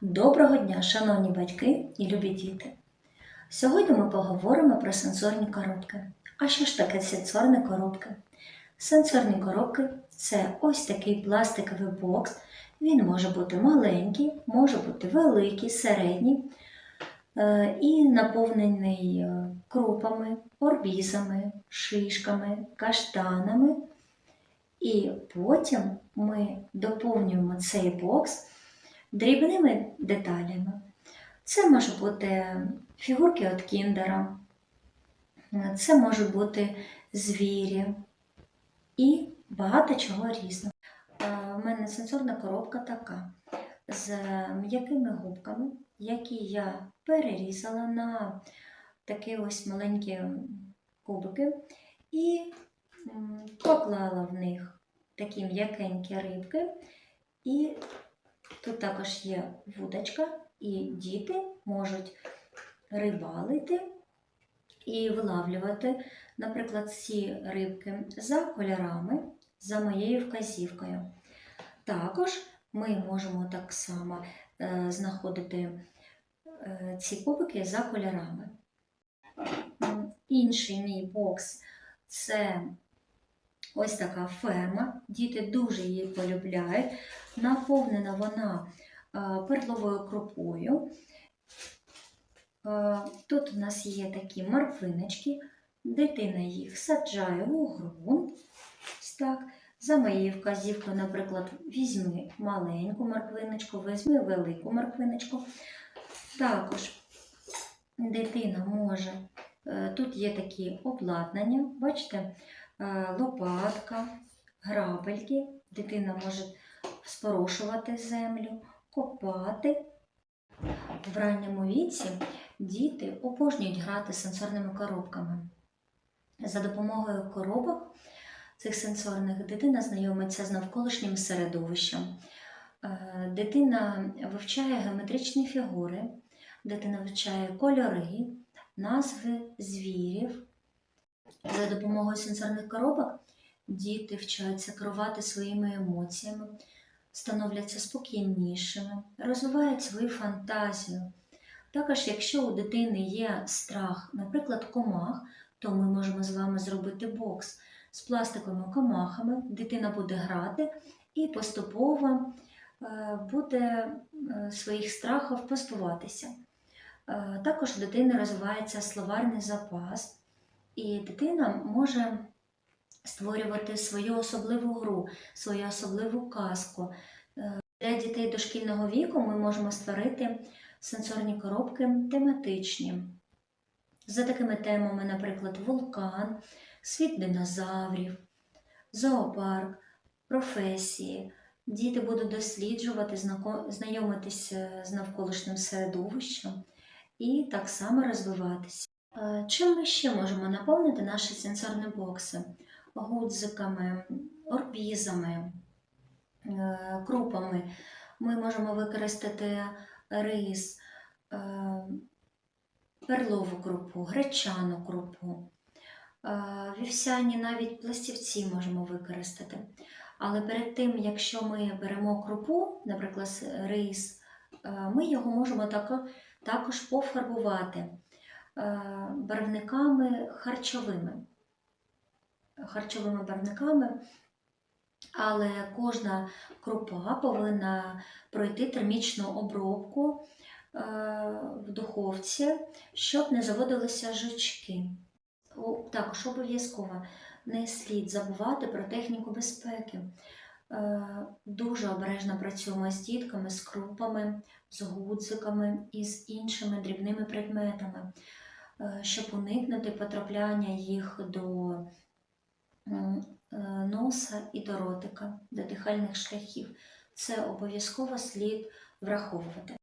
Доброго дня, шановні батьки і любі діти! Сьогодні ми поговоримо про сенсорні коробки. А що ж таке сенсорні коробки? Сенсорні коробки це ось такий пластиковий бокс. Він може бути маленький, може бути великий, середній е, і наповнений е, крупами, орбізами, шишками, каштанами. І потім ми доповнюємо цей бокс дрібними деталями. Це може бути фігурки від кіндера, це можуть бути звірі і багато чого різного. У мене сенсорна коробка така з м'якими губками, які я перерізала на такі ось маленькі кубики і поклала в них такі м'якенькі рибки. І тут також є вудочка, і діти можуть рибалити і вилавлювати, наприклад, ці рибки за кольорами, за моєю вказівкою. Також ми можемо так само е, знаходити е, ці кубики за кольорами. Інший мій бокс це ось така ферма. Діти дуже її полюбляють. Наповнена вона е, перловою крупою. Е, Тут у нас є такі морквиночки. Дитина їх саджає у ґрунт. Так. За моєю вказівкою, наприклад, візьми маленьку морквиночку, візьми велику морквиночку. Також дитина може, е, тут є такі обладнання, бачите, лопатка, грабельки. Дитина може спорошувати землю, копати. В ранньому віці діти обожнюють грати сенсорними коробками. За допомогою коробок цих сенсорних дитина знайомиться з навколишнім середовищем. Е, Дитина вивчає геометричні фігури, дитина вивчає кольори, назви звірів. За допомогою сенсорних коробок діти вчаться керувати своїми емоціями, становляться спокійнішими, розвивають свою фантазію. Також, якщо у дитини є страх, наприклад, комах, то ми можемо з вами зробити бокс з пластиковими комахами. Дитина буде грати і поступово е, буде е, своїх страхів позбуватися. Е, Також у дитини розвивається словарний запас, і дитина може створювати свою особливу гру, свою особливу казку. Е, Для дітей дошкільного віку ми можемо створити сенсорні коробки тематичні. За такими темами, наприклад, вулкан, світ динозаврів, зоопарк, професії. Діти будуть досліджувати, знайомитися з навколишнім середовищем і так само розвиватися. Е, Чим ми ще можемо наповнити наші сенсорні бокси? Гудзиками, орбізами, е, крупами. Ми можемо використати рис, е, перлову крупу, гречану крупу, вівсяні навіть пластівці можемо використати. Але перед тим, якщо ми беремо крупу, наприклад, рис, ми його можемо також пофарбувати барвниками харчовими. Харчовими барвниками, але кожна крупа повинна пройти термічну обробку е, в духовці, щоб не заводилися жучки. Також обов'язково не слід забувати про техніку безпеки. Е, Дуже обережно працюємо з дітками, з крупами, з гудзиками і з іншими дрібними предметами, е, щоб уникнути потрапляння їх до е, носа і до ротика, до дихальних шляхів. Це обов'язково слід враховувати.